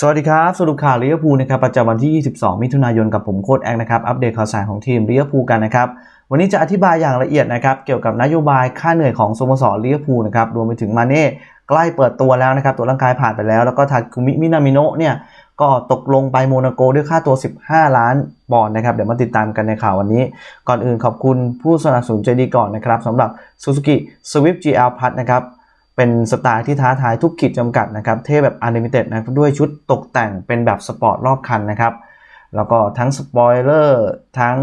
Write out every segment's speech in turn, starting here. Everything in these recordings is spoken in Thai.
สวัสดีครับ สรุปข่าวลิเวอร์พูลนะครับประจำวันที่ 22 มิถุนายนกับผมโค้ดแองนะครับ อัปเดตข่าวสารของทีมลิเวอร์พูลกันนะครับ วันนี้จะอธิบายอย่างละเอียดนะครับ เกี่ยวกับนโยบายค่าเหนื่อยของสโมสรลิเวอร์พูลนะครับ รวมไปถึงมาเน่ใกล้เปิดตัวแล้วนะครับ ตัวร่างกายผ่านไปแล้ว แล้วก็ทาคุมิมินามิโนะเนี่ย ก็ตกลงไปโมนาโกด้วยค่าตัว 15 ล้านปอนด์นะครับ เดี๋ยวมาติดตามกันในข่าววันนี้ ก่อนอื่นขอบคุณผู้สนับสนุนใจดีก่อนนะครับสำหรับ Suzuki Swift GL Plus นะครับ เป็นสไตล์ที่ท้าทายทุกขีดจำกัดนะครับ เท่แบบ Unlimited นะครับด้วยชุดตกแต่งเป็นแบบสปอร์ตรอบคันนะครับ แล้วก็ทั้งสปอยเลอร์ทั้ง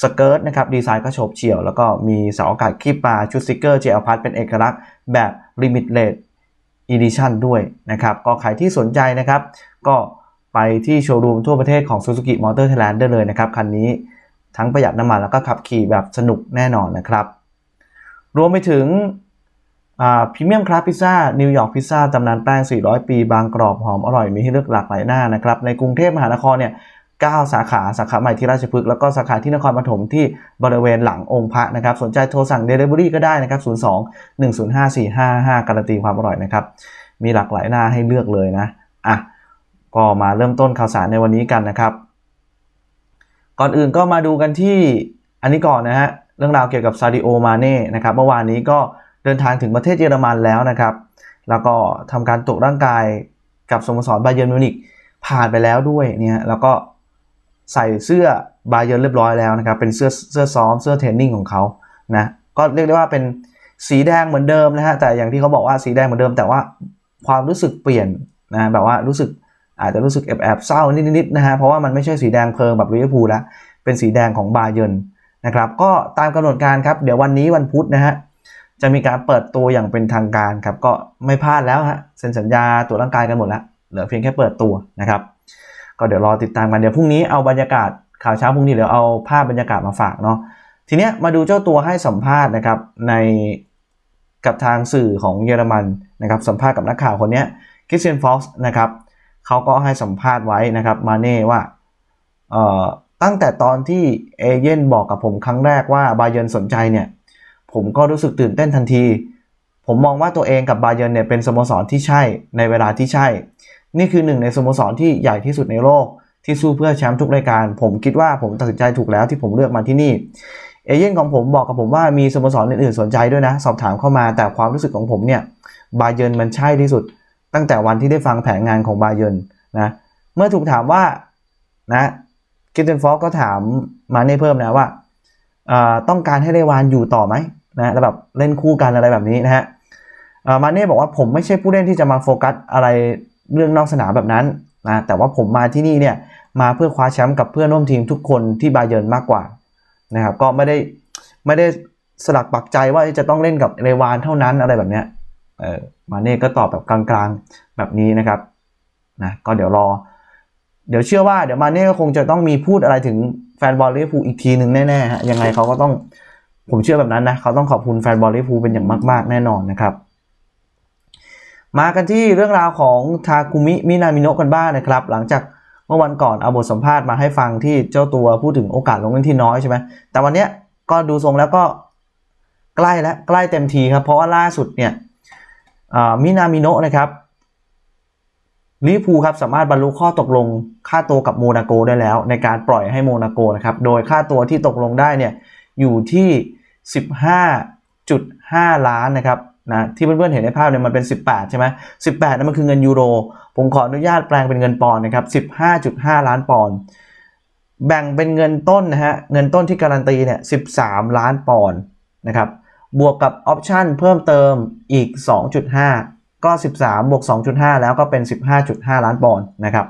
สเกิร์ตนะครับดีไซน์ก็โฉบเฉี่ยว แล้วก็มีเสาอากาศคีบปลาชุดสติกเกอร์ GL p a s เป็นเอกลักษณ์แบบ Limited Edition ด้วยนะครับ ก็ใครที่สนใจนะครับ ก็ไปที่โชว์รูมทั่วประเทศของ Suzuki Motor Thailand ได้เลยนะครับ คันนี้ทั้งประหยัดน้ำมันแล้วก็ขับขี่แบบสนุกแน่นอนนะครับ รวมไปถึง พรีเมียมคราฟพิซซ่านิวยอร์กพิซซ่าตำนานแป้ง 400 ปี บางกรอบหอมอร่อยมีให้เลือกหลากหลายหน้านะครับ ในกรุงเทพมหานครเนี่ย9สาขาสาขาใหม่ที่ราชพฤกษ์แล้วก็สาขาที่นครปฐมที่บริเวณหลังองค์พระนะครับ สนใจโทรสั่ง Delivery ก็ได้นะครับ 02 105 455 การันตีความอร่อยนะครับ มีหลากหลายหน้าให้เลือกเลยนะอะก็มาเริ่มต้นข่าวสารในวันนี้กันนะครับ ก่อนอื่นก็มาดูกันที่อันนี้ก่อนนะฮะเรื่องราวเกี่ยวกับซาดิโอมาเน่นะครับเมื่อวานนี้ก็ เดินทางถึงประเทศเยอรมันแล้วนะครับ แล้วก็ทำการตรวจร่างกายกับสโมสรบาเยิร์นมิวนิกผ่านไปแล้วด้วยเนี่ยแล้วก็ใส่เสื้อบาเยิร์นเรียบร้อยแล้วนะครับ เป็นเสื้อเสื้อซ้อมเสื้อเทรนนิ่งของเขานะก็เรียกได้ว่าเป็นสีแดงเหมือนเดิมนะฮะแต่อย่างที่เขาบอกว่าสีแดงเหมือนเดิม แต่ว่าความรู้สึกเปลี่ยนนะแบบว่ารู้สึกอาจจะรู้สึกแอบแอบเศร้านิดๆนะฮะเพราะว่ามันไม่ใช่สีแดงเพลิงแบบลิเวอร์พูลแล้วเป็นสีแดงของบาเยิร์นนะครับก็ตามกำหนดการครับเดี๋ยววันนี้วันพุธนะฮะ จะมีการเปิดตัวอย่างเป็นทางการครับก็ไม่พลาดแล้วฮะเซ็นสัญญาตัวร่างกายกันหมดแล้วเหลือเพียงแค่เปิดตัวนะครับ ก็เดี๋ยวรอติดตามกันเดี๋ยวพรุ่งนี้เอาบรรยากาศข่าวเช้าพรุ่งนี้เดี๋ยวเอาภาพบรรยากาศมาฝากเนาะทีเนี้ยมาดูเจ้าตัวให้สัมภาษณ์นะครับในกับทางสื่อของเยอรมันนะครับสัมภาษณ์กับนักข่าวคนนี้คริสเตียนฟ็อกซ์นะครับเขาก็ให้สัมภาษณ์ไว้นะครับมาเน่ว่าเอ่อตั้งแต่ตอนที่เอเย่นบอกกับผมครั้งแรกว่าบาเยิร์นสนใจเนี่ย ผมก็รู้สึกตื่นเต้นทันที ผมมองว่าตัวเองกับบาเยิร์นเนี่ยเป็นสโมสรที่ใช่ในเวลาที่ใช่ นี่คือหนึ่งในสโมสรที่ใหญ่ที่สุดในโลกที่สู้เพื่อแชมป์ทุกรายการ ผมคิดว่าผมตัดสินใจถูกแล้วที่ผมเลือกมาที่นี่เอเย่นของผมบอกกับผมว่ามีสโมสรอื่นๆสนใจด้วยนะ สอบถามเข้ามาแต่ความรู้สึกของผมเนี่ยบาเยิร์นมันใช่ที่สุด ตั้งแต่วันที่ได้ฟังแผนงานของบาเยิร์นนะเมื่อถูกถามว่านะกิตเทนฟอก็ถามมาเน่เพิ่มนะว่าต้องการให้เรวานอยู่ต่อไหม นะแล้วแบบเล่นคู่กันอะไรแบบนี้นะฮะมาเน่บอกว่าผมไม่ใช่ผู้เล่นที่จะมาโฟกัสอะไรเรื่องนอกสนามแบบนั้นนะแต่ว่าผมมาที่นี่เนี่ยมาเพื่อคว้าแชมป์กับเพื่อนร่วมทีมทุกคนที่บาเยิร์นมากกว่านะครับก็ไม่ได้ไม่ได้สลักปักใจว่าจะต้องเล่นกับเรวานเท่านั้นอะไรแบบเนี้ยเออมาเน่ก็ตอบแบบกลางๆแบบนี้นะครับนะก็เดี๋ยวรอ เดี๋ยวเชื่อว่าเดี๋ยวมาเน่ก็คงจะต้องมีพูดอะไรถึงแฟนบอลลิเวอร์พูลอีกทีหนึ่งแน่ๆฮะยังไงเขาก็ต้อง ผมเชื่อแบบนั้นนะเขาต้องขอบคุณแฟนบอลลิเวอร์พูลเป็นอย่างมากๆ แน่นอนนะครับ มากันที่เรื่องราวของทาคุมิมินามิโนะกันบ้างนะครับ หลังจากเมื่อวันก่อนเอาบทสัมภาษณ์มาให้ฟังที่เจ้าตัวพูดถึงโอกาสลงเล่นที่น้อยใช่ไหมแต่วันนี้ก็ดูทรงแล้วก็ใกล้แล้วใกล้เต็มทีครับ เพราะว่าล่าสุดเนี่ยมินามิโนะนะครับลิพูครับสามารถบรรลุข้อตกลงค่าตัวกับโมนาโกได้แล้ว ในการปล่อยให้โมนาโกนะครับโดยค่าตัวที่ตกลงได้เนี่ยอยู่ที่ 15.5 ล้านนะครับนะที่เพื่อนๆเห็นในภาพเนี่ยมันเป็น 18 ใช่ไหม18นั่นมันคือเงินยูโร ผมขออนุญาตแปลงเป็นเงินปอนด์นะครับ 15.5 ล้านปอนด์แบ่งเป็นเงินต้นนะฮะเงินต้นที่การันตีเนี่ย 13 ล้านปอนด์นะครับบวกกับออปชั่นเพิ่มเติมอีก 2.5 ก็ 13 บวก 2.5 แล้วก็เป็น 15.5 ล้านปอนด์นะครับ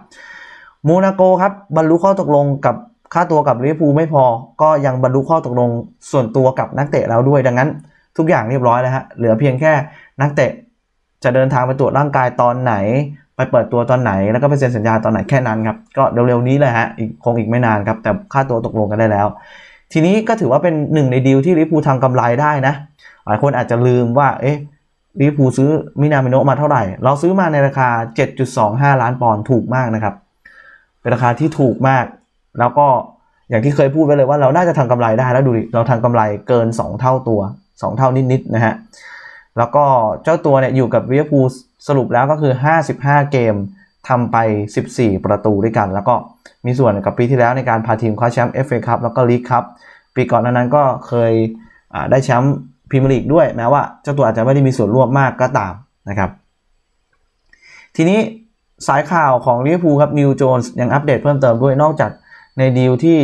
โมนาโกครับบรรลุข้อตกลงกับ ค่าตัวกับลิเวอร์พูลไม่พอ ก็ยังบรรลุข้อตกลงส่วนตัวกับนักเตะแล้วด้วยดังนั้น ทุกอย่างเรียบร้อยแล้วฮะเหลือเพียงแค่นักเตะจะเดินทางไปตรวจร่างกายตอนไหน ไปเปิดตัวตอนไหน แล้วก็ไปเซ็นสัญญาตอนไหนแค่นั้นครับ ก็เร็วๆนี้เลยฮะอีกคงอีกไม่นานครับ แต่ค่าตัวตกลงกันได้แล้ว ทีนี้ก็ถือว่าเป็นหนึ่งในดีลที่ลิเวอร์พูลทำกำไรได้นะ หลายคนอาจจะลืมว่า เอ๊ะลิเวอร์พูลซื้อมินามิโนมาเท่าไหร่ เราซื้อมาในราคา 7.25 ล้านปอนด์ถูกมากนะครับ เป็นราคาที่ถูกมาก แล้วก็อย่างที่เคยพูดไว้เลยว่าเราน่าจะทำกำไรได้แล้วดูดิเราทำกำไรเกิน 2 เท่าตัว 2 เท่านิดๆนะฮะแล้วก็เจ้าตัวเนี่ยอยู่กับลิเวอร์พูลสรุปแล้วก็คือ 55 เกมทำไป 14 ประตูด้วยกัน แล้วก็มีส่วนกับปีที่แล้วในการพาทีมคว้าแชมป์ FA คัพแล้วก็ลีกคัพปีก่อนนั้นก็เคยได้แชมป์พรีเมียร์ลีกด้วยแม้ว่าเจ้าตัวอาจจะไม่ได้มีส่วนร่วมมากก็ตามนะครับ ทีนี้สายข่าวของลิเวอร์พูลครับนิวโจนส์ยังอัปเดตเพิ่มเติมด้วยนอกจาก ในดีลที่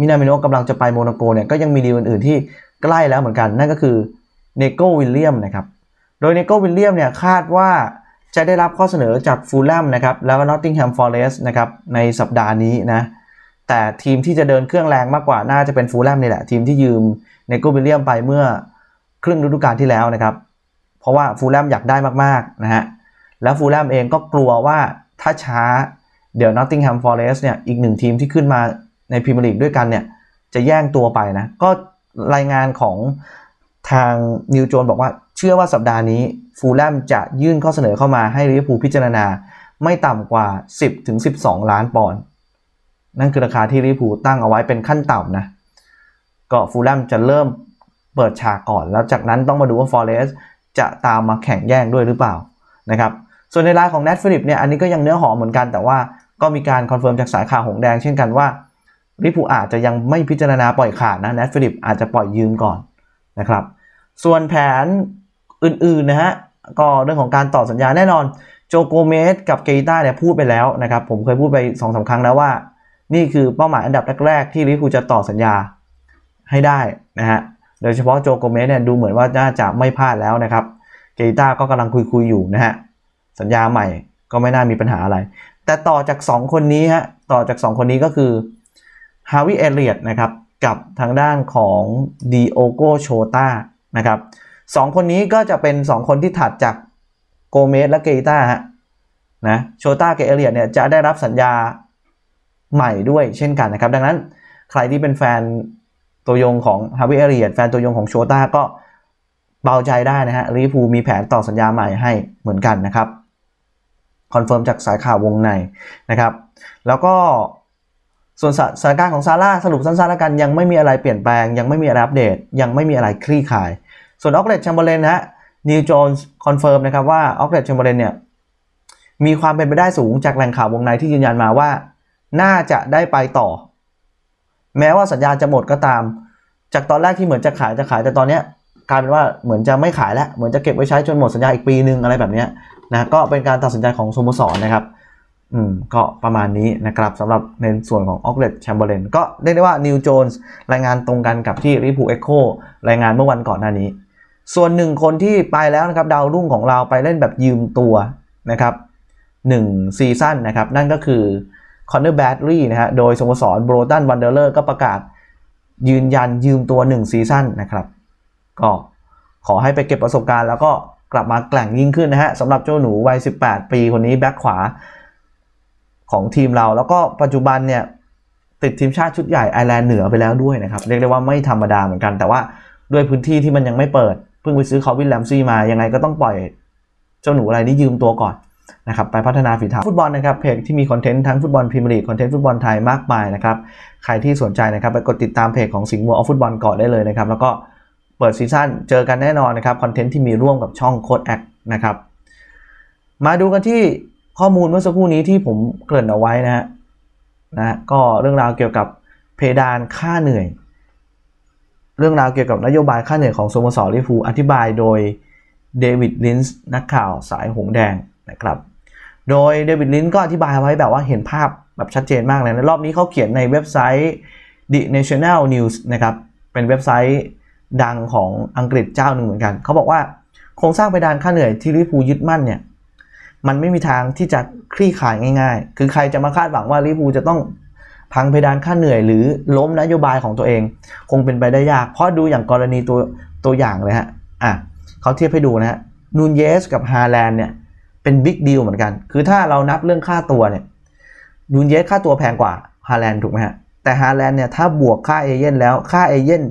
มินามิโนะกำลังจะไปโมนาโกเนี่ยก็ยังมีดีลอื่นๆที่ใกล้แล้วเหมือนกัน นั่นก็คือเนโกวิลเลียมนะครับ โดยเนโกวิลเลียมเนี่ยคาดว่าจะได้รับข้อเสนอจากฟูลแลมนะครับแล้วก็นอตติงแฮมฟอร์เรสต์นะครับในสัปดาห์นี้นะแต่ทีมที่จะเดินเครื่องแรงมากกว่าน่าจะเป็นฟูลแลมนี่แหละ ทีมที่ยืมเนโกวิลเลียมไปเมื่อครึ่งฤดูกาลที่แล้วนะครับ เพราะว่าฟูลแลมอยากได้มากๆนะฮะแล้วฟูลแลมเองก็กลัวว่าถ้าช้า เดี๋ยวนอตติงแฮมฟอร์เรสเนี่ยอีกหนึ่งทีมที่ขึ้นมาในพรีเมียร์ลีกด้วยกันเนี่ยจะแย่งตัวไปนะ ก็รายงานของทางนิวโจนบอกว่าเชื่อว่าสัปดาห์นี้ฟูลแลมจะยื่นข้อเสนอเข้ามาให้ลิเวอร์พูลพิจารณาไม่ต่ำกว่า 10ถึง12 ล้านปอนด์นั่นคือราคาที่ลิเวอร์พูลตั้งเอาไว้เป็นขั้นต่ำนะ ก็ฟูลแลมจะเริ่มเปิดฉากก่อน แล้วจากนั้นต้องมาดูว่าฟอร์เรสจะตามมาแข่งแย่งด้วยหรือเปล่านะครับ ส่วนในรายของแนทฟิลิปเนี่ยอันนี้ก็ยังเนื้อหอมเหมือนกัน แต่ว่าก็มีการคอนเฟิร์มจากสายข่าวหงแดงเช่นกันว่าลิเวอร์พูอาจจะยังไม่พิจารณาปล่อยขาดนะแนทฟิลิปอาจจะปล่อยยืมก่อนนะครับ ส่วนแผนอื่นๆนะฮะก็เรื่องของการต่อสัญญาแน่นอนโจโกเมสกับเกต้าเนี่ยพูดไปแล้วนะครับผมเคยพูดไป2อสาครั้งแล้วว่า นี่คือเป้าหมายอันดับแรกๆที่ลิเวอร์พูจะต่อสัญญาให้ได้นะฮะโดยเฉพาะโจโกเมสเนี่ยดูเหมือนว่าน่าจะไม่พลาดแล้วนะครับเกต้าก็กำลังคุยๆอยู่นะฮะ สัญญาใหม่ก็ไม่น่ามีปัญหาอะไร แต่ต่อจาก 2 คนนี้ฮะต่อจาก 2 คนนี้ก็คือฮาวิเอเลียตนะครับกับทางด้านของดีโอโกโชตานะครับสองคนนี้ก็จะเป็น 2 คนที่ถัดจากโกเมสและเกต้าฮะนะโชต้ากับเอเลียตเนี่ยจะได้รับสัญญาใหม่ด้วยเช่นกันนะครับ ดังนั้นใครที่เป็นแฟนตัวยงของฮาวิเอเลียตแฟนตัวยงของโชตาก็เบาใจได้นะฮะลิเวอร์พูมีแผนต่อสัญญาใหม่ให้เหมือนกันนะครับ คอนเฟิร์มจากสายข่าววงในนะครับแล้วก็ส่วนสถานการณ์ของซาร่าสรุปสั้นๆแล้วกันยังไม่มีอะไรเปลี่ยนแปลง ยังไม่มีอะไรอัปเดต ยังไม่มีอะไรคลี่คลาย ส่วนออกเลตแชมเบอร์เลนนะฮะนิวโจนส์คอนเฟิร์มนะครับว่าออกเลตแชมเบอร์เลนเนี่ยมีความเป็นไปได้สูงจากแหล่งข่าววงในที่ยืนยันมาว่า น่าจะได้ไปต่อ แม้ว่าสัญญาจะหมดก็ตาม จากตอนแรกที่เหมือนจะขายจะขายแต่ตอนเนี้ยกลายเป็นว่าเหมือนจะไม่ขายแล้วเหมือนจะเก็บไว้ใช้จนหมดสัญญาอีกปีนึงอะไรแบบนี้ นะก็เป็นการตัดสินใจของสโมสรนะครับ อืมก็ประมาณนี้นะครับสำหรับในส่วนของออกเลตแชมเบอร์เลนก็เรียกได้ว่านิวโจนส์รายงานตรงกันกับที่ริพูเอ็กโครายงานเมื่อวันก่อนหน้านี้ ส่วนหนึ่งคนที่ไปแล้วนะครับดาวรุ่งของเราไปเล่นแบบยืมตัวนะครับ1ซีซั่นนะครับ นั่นก็คือคอนเนอร์แบดลี่นะฮะโดยสโมสรโบรตันวันเดอร์เลอร์ก็ประกาศยืนยันยืมตัว 1 ซีซั่นนะครับ ก็ขอให้ไปเก็บประสบการณ์แล้วก็ กลับมาแกล่งยิ่งขึ้นนะฮะสำหรับเจ้าหนูวัย 18 ปีคนนี้แบ็คขวาของทีมเรา แล้วก็ปัจจุบันเนี่ยติดทีมชาติชุดใหญ่ไอร์แลนด์เหนือไปแล้วด้วยนะครับ เรียกได้ว่าไม่ธรรมดาเหมือนกัน แต่ว่าด้วยพื้นที่ที่มันยังไม่เปิด เพิ่งไปซื้อคาวินแลมซี่มา ยังไงก็ต้องปล่อยเจ้าหนูอะไรนี้ยืมตัวก่อนนะครับไปพัฒนาฝีเท้าฟุตบอลนะครับเพจที่มีคอนเทนต์ทั้งฟุตบอลพรีเมียร์ลีกคอนเทนต์ฟุตบอลไทยมากมายนะครับใครที่สนใจนะครับไปกดติดตามเพจของสิงห์มัวออฟฟุตบอลก่อนได้เลยนะครับแล้วก็ เปิดซีซั่นเจอกันแน่นอนนะครับคอนเทนต์ที่มีร่วมกับช่องโค้ดแอคนะครับมาดูกันที่ข้อมูลเมื่อสักครู่นี้ที่ผมเกริ่นเอาไว้นะฮะนะก็เรื่องราวเกี่ยวกับเพดานค่าเหนื่อย เรื่องราวเกี่ยวกับนโยบายค่าเหนื่อยของสโมสรลิเวอร์พูอธิบายโดยเดวิดลินส์นักข่าวสายหงแดงนะครับ โดยเดวิดลินส์ก็อธิบายไว้แบบว่าเห็นภาพแบบชัดเจนมากเลยในรอบนี้เขาเขียนในเว็บไซต์ The National News นะครับ เป็นเว็บไซต์ ดังของอังกฤษเจ้าหนึ่งเหมือนกัน เขาบอกว่าโครงสร้างเพดานค่าเหนื่อยที่ลิพูยึดมั่นเนี่ยมันไม่มีทางที่จะคลี่คลายง่าย ๆ คือใครจะมาคาดหวังว่าลิพูจะต้องพังเพดานค่าเหนื่อยหรือล้มนโยบายของตัวเอง คงเป็นไปได้ยาก เพราะดูอย่างกรณีตัวตัวอย่างเลยฮะอะเขาเทียบให้ดูนะฮะนูนเยสกับฮาแลนเนี่ยเป็นบิ๊กดีลเหมือนกัน คือถ้าเรานับเรื่องค่าตัวเนี่ยนูนเยสค่าตัวแพงกว่าฮาแลนถูกไหมฮะแต่ฮาแลนเนี่ยถ้าบวกค่าเอเย่นแล้วค่าเอเย่น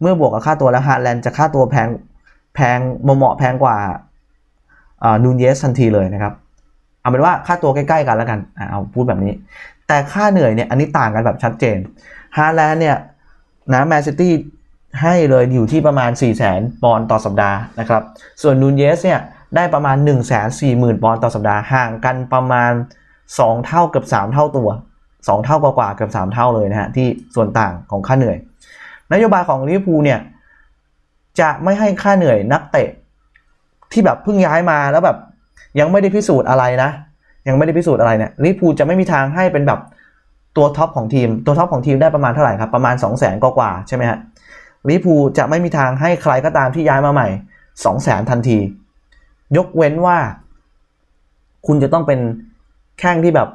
เมื่อบวกกับค่าตัวแล้วฮาแลนด์จะค่าตัวแพงแพงเหมาะแพงกว่านูนเยสทันทีเลยนะครับ เอาเป็นว่าค่าตัวใกล้ๆกันแล้วกันเอาพูดแบบนี้ แต่ค่าเหนื่อยเนี่ยอันนี้ต่างกันแบบชัดเจนฮาแลนด์เนี่ยนะแมนซิตี้ให้เลยอยู่ที่ประมาณ 4 0 0 0 0 0ปอนด์ต่อสัปดาห์นะครับ ส่วนนูนเยสเนี่ยได้ประมาณ 1 4 0 0 0 0 ปอนด์ต่อสัปดาห์ห่างกันประมาณ 2 เท่าเกือบ 3 เท่าตัว 2 เท่ากว่าๆเกือบ 3 เท่าเลยนะฮะที่ส่วนต่างของค่าเหนื่อย นโยบายของลิเวอร์พูลเนี่ยจะไม่ให้ค่าเหนื่อยนักเตะ ที่แบบเพิ่งย้ายมาแล้วแบบยังไม่ได้พิสูจน์อะไรนะ ยังไม่ได้พิสูจน์อะไรเนี่ยลิเวอร์พูลจะไม่มีทางให้เป็นแบบตัวท็อปของทีม ตัวท็อปของทีมได้ประมาณเท่าไหร่ครับ ประมาณ 2 0 0 0 0 0กว่าใช่ไหมฮะลิเวอร์พูลจะไม่มีทางให้ใครก็ตามที่ย้ายมาใหม่ 2 0 0 0 0 0ทันที ยกเว้นว่า คุณจะต้องเป็นแข้งที่แบบ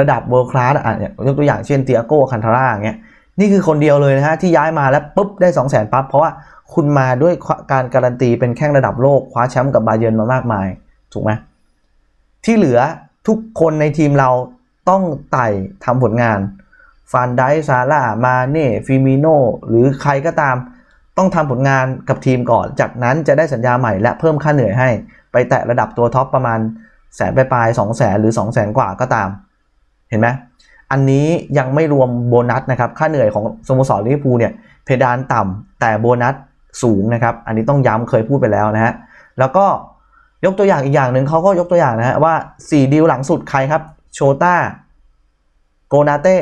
ระดับ world class อะเนี่ยยกตัวอย่างเช่นเตียโก้คันทาร่าอย่างเงี้ย นี่คือคนเดียวเลยนะฮะที่ย้ายมาแล้วปุ๊บได้ 2 0 0 0 0 0ปั๊บเพราะว่าคุณมาด้วยการการันตีเป็นแข้งระดับโลกคว้าแชมป์กับบาเยิร์นมามากมาย ถูกไหมที่เหลือทุกคนในทีมเราต้องไต่ทำผลงานฟานไดซาร่ามาเน่ฟิมิโนหรือใครก็ตาม ต้องทำผลงานกับทีมก่อน จากนั้นจะได้สัญญาใหม่และเพิ่มค่าเหนื่อยให้ ไปแตะระดับตัวท็อปประมาณแสนปลายๆสองแสนหรือ2องแสนกว่าก็ตาม เห็นไหม อันนี้ยังไม่รวมโบนัสนะครับ ค่าเหนื่อยของสโมสรลิเวอร์พูลเนี่ยเพดานต่ำแต่โบนัสสูงนะครับ อันนี้ต้องย้ำเคยพูดไปแล้วนะฮะ แล้วก็ยกตัวอย่างอีกอย่างหนึ่งเขาก็ยกตัวอย่างนะฮะว่า 4 ดีลหลังสุดใครครับ โชต้า โกนาเต้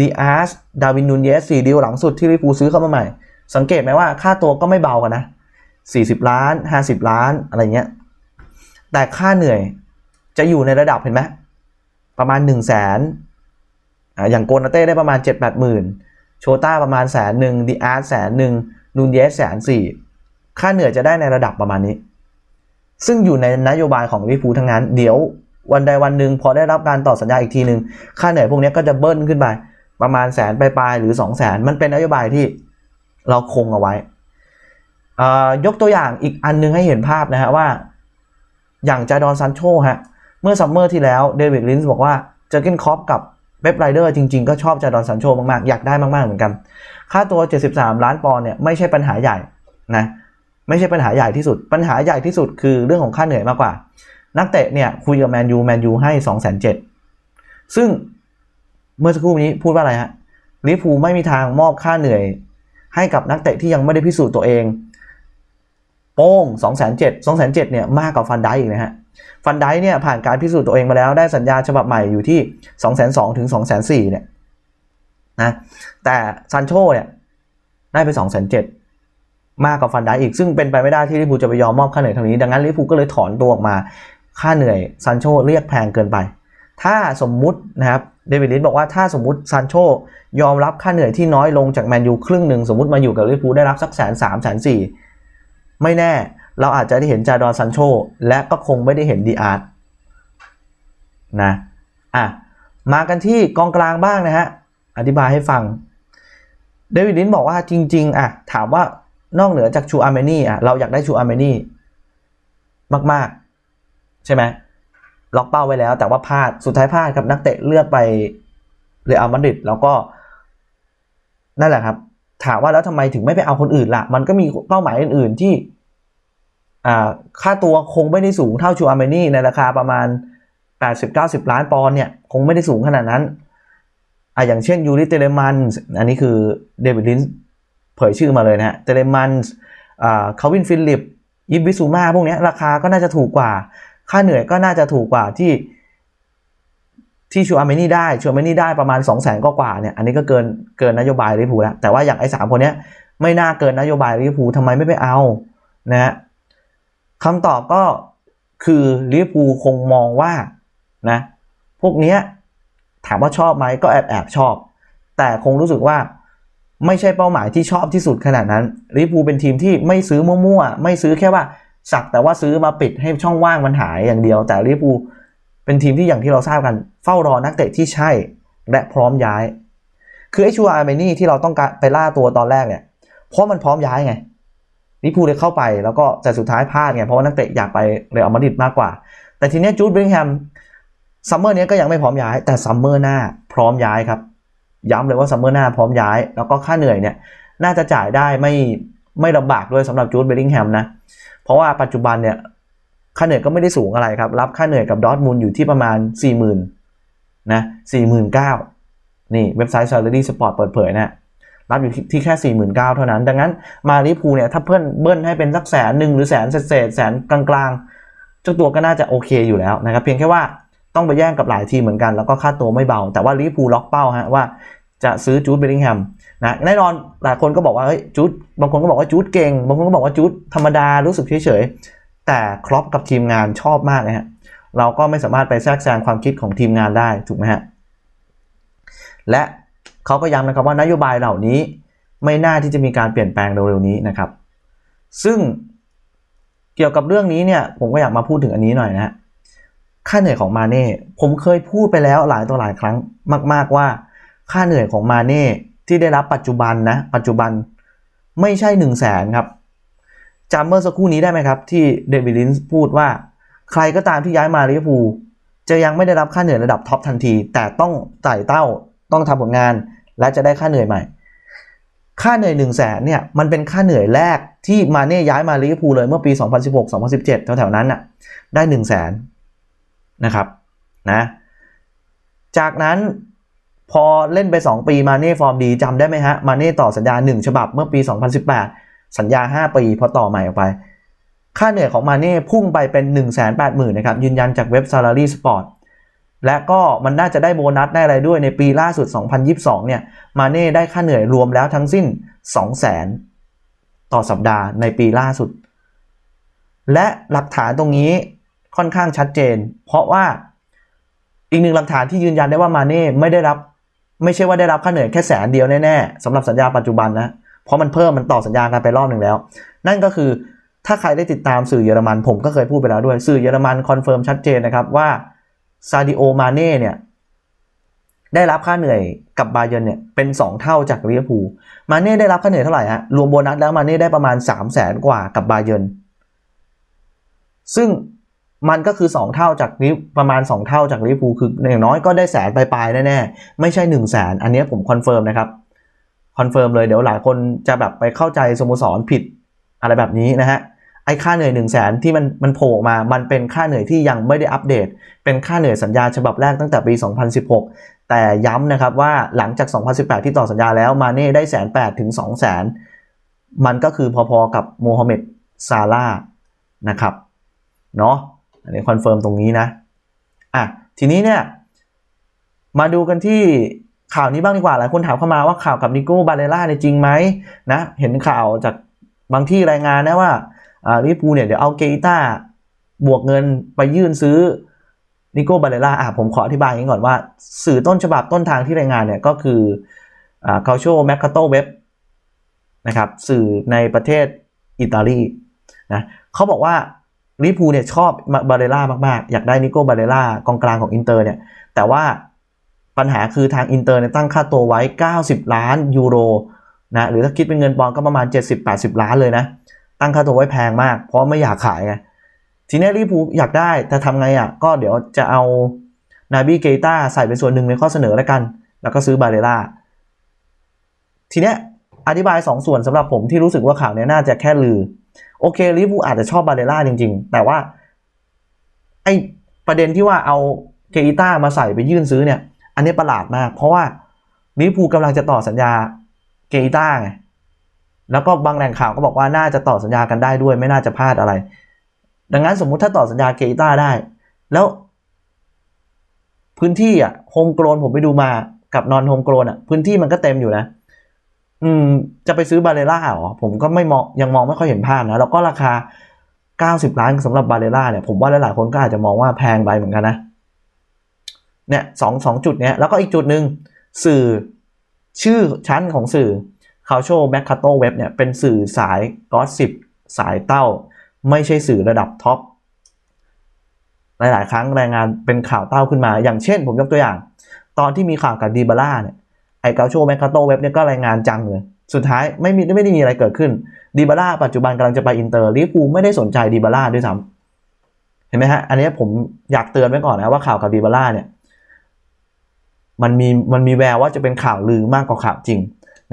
ดีอาร์สดาวินนูนเยสสี่ดีลหลังสุดที่ลิเวอร์พูลซื้อเข้ามาใหม่ สังเกตไหมว่าค่าตัวก็ไม่เบากันนะ 40 ล้าน 50 ล้านอะไรเงี้ย แต่ค่าเหนื่อยจะอยู่ในระดับเห็นไหมประมาณ 1 0 0 0 0แสน อย่างโกนาเต้ได้ประมาณ 7 8หมื่นโชต้าประมาณแสนหนึ่งดีอาร์แสนหนึ่งนูนเยสแสนสี่ค่าเหนื่อยจะได้ในระดับประมาณนี้ ซึ่งอยู่ในนโยบายของลิเวอร์พูทั้งนั้น เดี๋ยววันใดวันหนึ่งพอได้รับการต่อสัญญาอีกทีหนึ่งค่าเหนื่อยพวกนี้ก็จะเบิ้ลขึ้นไปประมาณแสนปลายๆหรือ2 0 0แสนมันเป็นนโยบายที่เราคงเอาไว้ ยกตัวอย่างอีกอันนึงให้เห็นภาพนะฮะว่า อย่างจาดอนซันโชฮะเมื่อซัมเมอร์ที่แล้วเดวิดลินส์บอกว่าเจอร์เกนคอปกับ เว็บไรเดอร์จริง ๆ ก็ชอบจาดอนซันโชมากๆ อยากได้มากๆเหมือนกัน ค่าตัว 73 ล้านปอนด์เนี่ยไม่ใช่ปัญหาใหญ่นะไม่ใช่ปัญหาใหญ่ที่สุด ปัญหาใหญ่ที่สุดคือเรื่องของค่าเหนื่อยมากกว่า นักเตะเนี่ยคุยกับแมนยูแมนยูให้2 7 0 0 0ซึ่งเมื่อสักครู่นี้พูดว่าอะไรฮะลิเวอร์พูไม่มีทางมอบค่าเหนื่อย ให้กับนักเตะที่ยังไม่ได้พิสูจน์ตัวเอง โป้ง2 7 0 0 0 2 7 0 0เนี่ยมากกว่าฟันได้อีกนะฮะ ฟันไดเนี่ยผ่านการพิสูจน์ตัวเองมาแล้วได้สัญญาฉบับใหม่อยู่ที่ 2 2 0 0 0ถึง2 4 0 0 0เนี่ยนะแต่ซันโชเนี่ยได้ไป 2 7 0 0 0มากกว่าฟันไดอีก ซึ่งเป็นไปไม่ได้ที่ลิเวอร์พูจะไปยอมมอบค่าเหนื่อยเท่านี้ ดังนั้นลิเวอร์พูก็เลยถอนตัวออกมาค่าเหนื่อยซันโชเรียกแพงเกินไป ถ้าสมมุตินะครับเดวิดลินบอกว่าถ้าสมมุติซันโชยอมรับค่าเหนื่อยที่น้อยลงจากแมนยูครึ่งหนึ่งสมมติมาอยู่กับลิเวอร์พูได้รับสักแสนสามแสนสี่ไม่แน่ เราอาจจะได้เห็นจาดอนซันโชและก็คงไม่ได้เห็นดีอาร์ตนะอะมากันที่กองกลางบ้างนะฮะ อธิบายให้ฟัง เดวิดลินบอกว่าจริง ๆ อะ ถามว่านอกเหนือจากชูอาร์เมนี่อะเราอยากได้ชูอาร์เมนี่มาก ๆ ใช่ไหมล็อกเป้าไว้แล้ว แต่ว่าพลาดสุดท้ายพลาดครับนักเตะเลือกไปเรอัลมาดริดแล้วก็ นั่นแหละครับ ถามว่าแล้วทำไมถึงไม่ไปเอาคนอื่นล่ะ มันก็มีเป้าหมายอื่น ๆ ที่ ค่าตัวคงไม่ได้สูงเท่าชูอาร์เมนี่ในราคาประมาณ 80-90 ล้านปอนด์เนี่ย คงไม่ได้สูงขนาดนั้นอ่าอย่างเช่นยูริเตเลมันอันนี้คือเดวิดลินเผยชื่อมาเลยนะฮะเตเลมันอ่าคาวินฟิลิปยิบวิซูมาพวกนี้ราคาก็น่าจะถูกกว่า ค่าเหนื่อยก็น่าจะถูกกว่าที่ ที่ชูอาร์เมนี่ได้ชูอาร์เมนี่ได้ประมาณ 2 0 0แสนกว่าเนี่ยอันนี้ก็เกินเกินนโยบายลิพูแล้วแต่ว่าอย่างไอ้สามคนเนี้ยไม่น่าเกินนโยบายลิพูทำไมไม่ไปเอานะฮะ คำตอบก็คือลิเวอร์พูลคงมองว่านะพวกเนี้ยถามว่าชอบไหมก็แอบแอบชอบ แต่คงรู้สึกว่าไม่ใช่เป้าหมายที่ชอบที่สุดขนาดนั้นลิเวอร์พูลเป็นทีมที่ไม่ซื้อมั่วๆ ไม่ซื้อแค่ว่าสักแต่ว่าซื้อมาปิดให้ช่องว่างมันหายอย่างเดียว แต่ลิเวอร์พูลเป็นทีมที่อย่างที่เราทราบกัน เฝ้ารอนักเตะที่ใช่และพร้อมย้าย คือไอชัวอาร์เมนี่ที่เราต้องการไปล่าตัวตอนแรกเนี่ยเพราะมันพร้อมย้ายไง ลิพูเลยเข้าไปแล้วก็แต่สุดท้ายพลาดไงเพราะว่านักเตะอยากไปเรอัลมาดริดมากกว่า แต่ทีนี้จูดเบริงแฮมซัมเมอร์นี้ก็ยังไม่พร้อมย้าย แต่ซัมเมอร์หน้าพร้อมย้ายครับ ย้ำเลยว่าซัมเมอร์หน้าพร้อมย้าย แล้วก็ค่าเหนื่อยเนี่ยน่าจะจ่ายได้ไม่ไม่ลำบากด้วยสำหรับจูดเบริงแฮมนะ เพราะว่าปัจจุบันเนี่ยค่าเหนื่อยก็ไม่ได้สูงอะไรครับ รับค่าเหนื่อยกับดอทมูลอยู่ที่ประมาณ 40,000นะ49,000นี่เว็บไซต์ Salary Sport เปิดเผยนะ รับอยู่ที่แค่ 49,000เท่านั้น ดังนั้นมาลิพูเนี่ยถ้าเพิ่อนเบิ้ลให้เป็นสักแสนหนึ่งหรือแสนเศษแสนกลางๆเจ้าตัวก็น่าจะโอเคอยู่แล้วนะครับเพียงแค่ว่าต้องไปแย่งกับหลายทีเหมือนกันแล้วก็ค่าตัวไม่เบา แต่ว่าลิเวอร์พูลล็อกเป้าฮะว่าจะซื้อจูดเบลลิงแฮมนะแน่นอนหลายคนก็บอกว่าเฮ้ยจูดบางคนก็บอกว่าจูดเก่ง บางคนก็บอกว่าจูดธรรมดารู้สึกเฉยๆแต่ครอปกับทีมงานชอบมากนะฮะเราก็ไม่สามารถไปแทรกแซงความคิดของทีมงานได้ถูกไหมฮะและ เขาก็ย้ำนะครับว่านโยบายเหล่านี้ไม่น่าที่จะมีการเปลี่ยนแปลงเร็วๆนี้นะครับ ซึ่งเกี่ยวกับเรื่องนี้เนี่ยผมก็อยากมาพูดถึงอันนี้หน่อยนะฮะค่าเหนื่อยของมาเน่ผมเคยพูดไปแล้วหลายต่อหลายครั้งมาก ๆว่า ค่าเหนื่อยของมาเน่ที่ได้รับปัจจุบันนะปัจจุบันไม่ใช่1นึ่งแสนครับจำเมื่อสักครู่นี้ได้ไหมครับ ที่เดวิดลินส์พูดว่า ใครก็ตามที่ย้ายมาลิเวอร์พูลจะยังไม่ได้รับค่าเหนื่อยระดับท็อปทันที แต่ต้องไต่เต้า ต้องทำผลงานและจะได้ค่าเหนื่อยใหม่ ค่าเหนื่อย1นึ่งแสนเนี่ยมันเป็นค่าเหนื่อยแรกที่มาเน่ย้ายมาลิเวอร์พูลเลยเมื่อปี 2016-2017 แถวๆนั้นน่ะได้1นึ่งแสนนะครับนะจากนั้นพอเล่นไป 2 ปีมาเน่ฟอร์มดีจำได้ไหมฮะ มาเน่ต่อสัญญา 1 ฉบับเมื่อปี 2018 สัญญา 5 ปีพอต่อใหม่ออกไป ค่าเหนื่อยของมาเน่พุ่งไปเป็น 1 8 0 0 0 0นะครับยืนยันจากเว็บ Salary Sport และก็มันน่าจะได้โบนัสได้อะไรด้วยในปีล่าสุด 2022 เนี่ย มาเน่ได้ค่าเหนื่อยรวมแล้วทั้งสิ้น 200,000 ต่อสัปดาห์ในปีล่าสุด และหลักฐานตรงนี้ค่อนข้างชัดเจน เพราะว่าอีกหนึ่งหลักฐานที่ยืนยันได้ว่ามาเน่ไม่ได้รับ ไม่ใช่ว่าได้รับค่าเหนื่อยแค่แสนเดียวแน่ๆสำหรับสัญญาปัจจุบันนะ เพราะมันเพิ่มมันต่อสัญญากันไปรอบหนึ่งแล้ว นั่นก็คือถ้าใครได้ติดตามสื่อเยอรมัน ผมก็เคยพูดไปแล้วด้วย สื่อเยอรมันคอนเฟิร์มชัดเจนนะครับว่า ซาดิโอมาเน่เนี่ยได้รับค่าเหนื่อยกับบาเยร์นเนี่ยเป็น 2 เท่าจากลิเวอร์พูลมาเน่ได้รับค่าเหนื่อยเท่าไหร่ฮะรวมโบนัสแล้วมาเน่ได้ประมาณ 3 0 0แสนกว่ากับบาเยร์นซึ่งมันก็คือ 2 เท่าจากลิประมาณ 2 เท่าจากลิเวอร์พูลคืออย่างน้อยก็ได้แสนปลายๆแน่ๆไม่ใช่1 0 0 0 0แสนอันนี้ผมคอนเฟิร์มนะครับคอนเฟิร์มเลยเดี๋ยวหลายคนจะแบบไปเข้าใจสโมสรผิดอะไรแบบนี้นะฮะ ไอ้ค่าเหนื่อย1 0 0 0 0แสนที่มันมันโผล่มา มันเป็นค่าเหนื่อยที่ยังไม่ได้อัปเดต เป็นค่าเหนื่อยสัญญาฉบับแรกตั้งแต่ปี 2016 แต่ย้ำนะครับว่าหลังจาก 2018 ที่ต่อสัญญาแล้วมาเน่ได้แสนแปดถึง2 0 0แสนมันก็คือพอๆกับโมฮัมเหม็ดซาร่านะครับเนาะอันนี้คอนเฟิร์มตรงนี้นะอะทีนี้เนี่ยมาดูกันที่ข่าวนี้บ้างดีกว่าหลายคนถามเข้ามาว่าข่าวกับนิโก้บาเลล่าเนี่ยจริงไหมนะเห็นข่าวจากบางที่รายงานนะว่า ลิเวอร์พูลเนี่ยเดี๋ยวเอาเกอิต้าบวกเงินไปยื่นซื้อนิโก้บาเลล่าอะผมขออธิบายอย่างนี้ก่อนว่า สื่อต้นฉบับต้นทางที่รายงานเนี่ยก็คืออ่าคาโชแมคคาโตเว็บนะครับสื่อในประเทศอิตาลีนะเขาบอกว่าลิพูเนี่ยชอบบาเรล่ามาก ๆ อยากได้นิโก้บาเรล่ากองกลางของอินเตอร์เนี่ยแต่ว่าปัญหาคือทางอินเตอร์เนี่ยตั้งค่าตัวไว้ 90 ล้านยูโรนะหรือถ้าคิดเป็นเงินปอนก็ประมาณ 70-80 ล้านเลยนะ ตั้งค่าตัวไว้แพงมาก เพราะไม่อยากขายไงทีนี้ลิพูอยากได้แต่ทำไงอะ ก็เดี๋ยวจะเอานาบีเกต้าใส่เป็นส่วนหนึ่งในข้อเสนอแล้วกัน แล้วก็ซื้อบาเรล่าทีเนี้ยอธิบาย 2ส่วนสำหรับผมที่รู้สึกว่าข่าวนี้น่าจะแค่ลือ โอเคลิเวอร์พูลอาจจะชอบบาเรล่าจริง ๆ แต่ว่าไอประเด็นที่ว่าเอาเกต้ามาใส่ไปยื่นซื้อเนี่ย อันนี้ประหลาดมาก เพราะว่าลิเวอร์พูลกำลังจะต่อสัญญาเกต้าไง แล้วก็บางแหล่งข่าวก็บอกว่าน่าจะต่อสัญญากันได้ด้วยไม่น่าจะพลาดอะไร ดังนั้นสมมุติถ้าต่อสัญญาเกอิต้าได้ แล้วพื้นที่อะโฮมโกลนผมไปดูมากับนอนโฮมโกลนอะพื้นที่มันก็เต็มอยู่นะ อืม จะไปซื้อบาเลล่าเหรอผมก็ไม่มองยังมองไม่ค่อยเห็นภาพนะแล้วก็ราคา 90 ล้านสำหรับบาเลล่าเนี่ยผมว่าหลายๆคนก็อาจจะมองว่าแพงไปเหมือนกันนะเนี่ยสองสองจุดเนี้ยแล้วก็อีกจุดหนึ่งสื่อชื่อชั้นของสื่อ คาโชแมคคาโตเว็บเนี่ยเป็นสื่อสายกอสิบสายเต้า ไม่ใช่สื่อระดับท็อปหลาย ๆ ครั้งรายงานเป็นข่าวเต้าขึ้นมา อย่างเช่น ผมยกตัวอย่าง ตอนที่มีข่าวกับดีบาร่าเนี่ยไอ้เกาโชแมคคาโตเว็บเนี่ยก็รายงานจังเลย สุดท้ายไม่มีไม่ได้มีอะไรเกิดขึ้นดีบาร่าปัจจุบันกำลังจะไปอินเตอร์ลิเวอร์พูลไม่ได้สนใจดีบาร่าด้วยซ้ำเห็นไหมฮะ อันนี้ผมอยากเตือนไว้ก่อนนะว่าข่าวกับดีบาร่าเนี่ยมันมีมันมีแววว่าจะเป็นข่าวลือมากกว่าข่าวจริง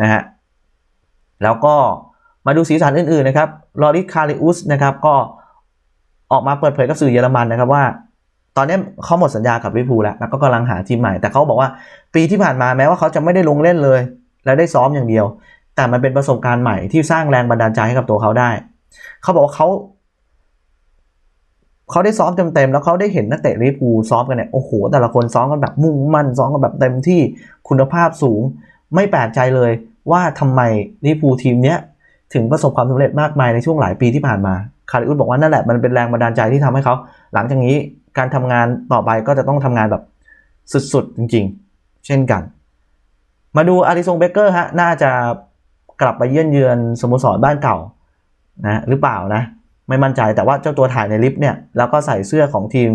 นะฮะ แล้วก็มาดูสีสันอื่นๆนะครับลอริสคาริอุสนะครับก็ออกมาเปิดเผยกับสื่อเยอรมันนะครับว่า ตอนนี้เขาหมดสัญญากับลิเวอร์พูลแล้วแล้วก็กำลังหาทีมใหม่ แต่เขาบอกว่าปีที่ผ่านมาแม้ว่าเขาจะไม่ได้ลงเล่นเลย แล้วได้ซ้อมอย่างเดียว แต่มันเป็นประสบการณ์ใหม่ที่สร้างแรงบันดาลใจให้กับตัวเขาได้ เขาบอกว่าเขาเขาได้ซ้อมเต็มๆแล้วเขาได้เห็นนักเตะลิเวอร์พูลซ้อมกันเนี่ยโอ้โหแต่ละคนซ้อมกันแบบมุ่งมั่นซ้อมกันแบบเต็มที่คุณภาพสูง ไม่แปลกใจเลย ว่าทำไมลิเวอร์พูลทีมเนี้ยถึงประสบความสำเร็จมากมายในช่วงหลายปีที่ผ่านมา คาริอุสบอกว่านั่นแหละมันเป็นแรงบันดาลใจที่ทำให้เขา หลังจากนี้การทำงานต่อไปก็จะต้องทำงานแบบสุดๆ จริงๆ เช่นกัน มาดูอาริซงเบเกอร์ฮะ น่าจะกลับไปเยือนเยือนสโมสรบ้านเก่านะหรือเปล่านะ ไม่มั่นใจแต่ว่าเจ้าตัวถ่ายในลิฟต์เนี่ย แล้วก็ใส่เสื้อของทีม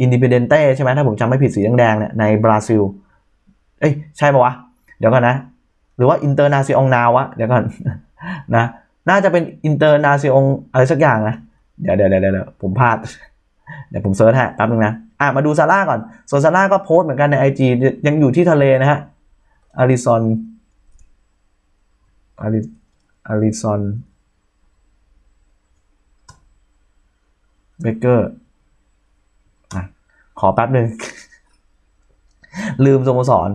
อินดิ e เดนเต้ใช่ไหมถ้าผมจำไม่ผิดสีแดงๆเนี่ยในบราซิล เอ้ย ใช่ปะวะ เดี๋ยวก่อนนะ หรือว่าอินเตอร์นาซิองนาวะเดี๋ยวก่อนนะน่าจะเป็นอินเตอร์นาซิองอะไรสักอย่างนะเดี๋ยวเดี๋ยวเดี๋ยวผมพลาด เดี๋ยวผมเซิร์ชฮะแป๊บนึงนะอะมาดูซาร่าก่อน ส่วนซาร่าก็โพสต์เหมือนกันใน IG ยังอยู่ที่ทะเลนะฮะอาริซอนอาริอาริซอนเบเกอร์อะขอแป๊บหนึ่งลืมสโมสร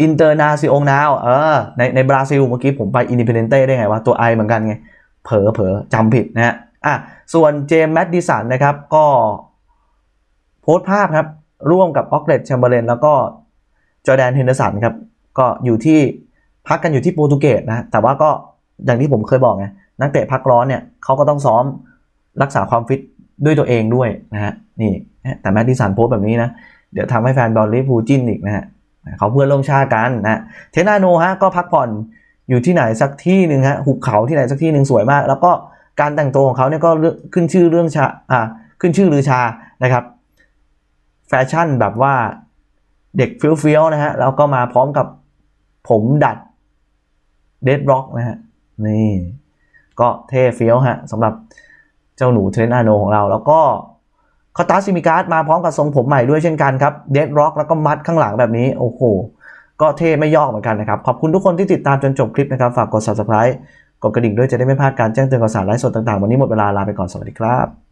อินเตอร์นาซิองนาวเออในในบราซิลเมื่อกี้ผมไปอินดิเพนเดนเต้ได้ไงวะ ตัวไอเหมือนกันไง เผลอเผลอจำผิดนะฮะอะส่วนเจมส์แมดดิสันนะครับก็โพสต์ภาพครับ ร่วมกับออกเลตแชมเบอร์เลนแล้วก็จอร์แดนเฮนเดอร์สันครับ ก็อยู่ที่พักกันอยู่ที่โปรตุเกสนะ แต่ว่าก็อย่างที่ผมเคยบอกไงนักเตะพักร้อนเนี่ยเขาก็ต้องซ้อมรักษาความฟิตด้วยตัวเองด้วยนะฮะนี่แต่แมดดิสันโพสต์แบบนี้นะ เดี๋ยวทำให้แฟนบอลลิเวอร์พูจิ้นอีกนะฮะ เขาเพื่อนร่วมชาติกันนะเทนาโนฮะก็พักผ่อนอยู่ที่ไหนสักที่หนึ่งฮะหุบเขาที่ไหนสักที่หนึ่งสวยมาก แล้วก็การแต่งตัวของเขาเนี่ยก็ขึ้นชื่อเรื่องชาอ่าขึ้นชื่อลือชานะครับแฟชั่นแบบว่าเด็กเฟี้ยวๆนะฮะแล้วก็มาพร้อมกับผมดัดเดดร็อกนะฮะนี่ก็เท่เฟี้ยวฮะสำหรับเจ้าหนูเทรนอาโนของเราแล้วก็ คาตาซิมิการ์ดมาพร้อมกับทรงผมใหม่ด้วยเช่นกันครับเดดร็อกแล้วก็มัดข้างหลังแบบนี้ โอ้โห ก็เท่ไม่ยอกเหมือนกันนะครับ ขอบคุณทุกคนที่ติดตามจนจบคลิปนะครับ ฝากกด subscribe กดกระดิ่งด้วยจะได้ไม่พลาดการแจ้งเตือนข่าวสารไลฟ์สดต่างๆ วันนี้หมดเวลาลาไปก่อนสวัสดีครับ